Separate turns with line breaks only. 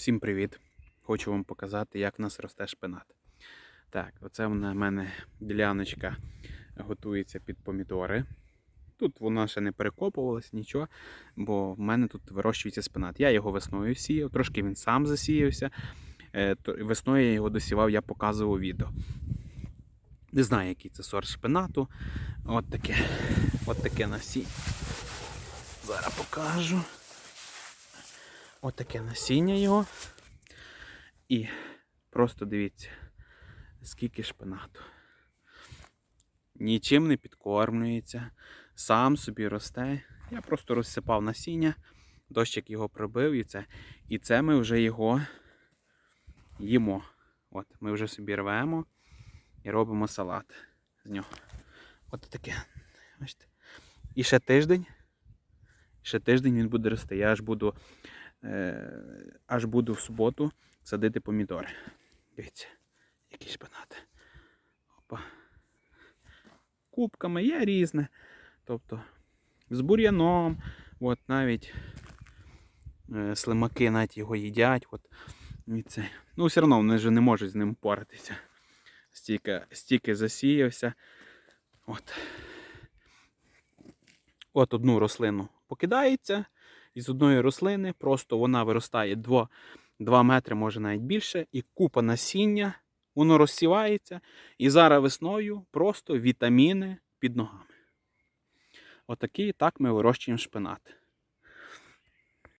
Всім привіт! Хочу вам показати, як в нас росте шпинат. Так, оце в мене діляночка готується під помідори. Тут вона ще не перекопувалась, нічого, бо в мене тут вирощується спинат. Я його весною сіяв, трошки він сам засіявся. Е, Весною я його досівав, я показував у відео. Не знаю, який це сорт шпинату. От таке, от таке насіння. Зараз покажу. От таке насіння його. І просто дивіться, скільки шпинату. Нічим не підкормлюється, сам собі росте. Я просто розсипав насіння, дощик його прибив і це. І це ми вже його їмо. От, ми вже собі рвемо і робимо салат з нього. От таке. І ще тиждень. Ще тиждень він буде рости. Я аж буду, аж буду в суботу садити помідори. Дивіться, які шпинати. Опа. Кубками є різне. Тобто з бур'яном, от навіть е, слимаки навіть його їдять. От, і це. Ну, все одно вони вже не можуть з ним впоратися. Стільки, стільки засіявся. От. От одну рослину покидається, і з одної рослини просто вона виростає 2, 2 метри, може навіть більше, і купа насіння, воно розсівається. І зараз весною просто вітаміни під ногами. Отакий так ми вирощуємо шпинат.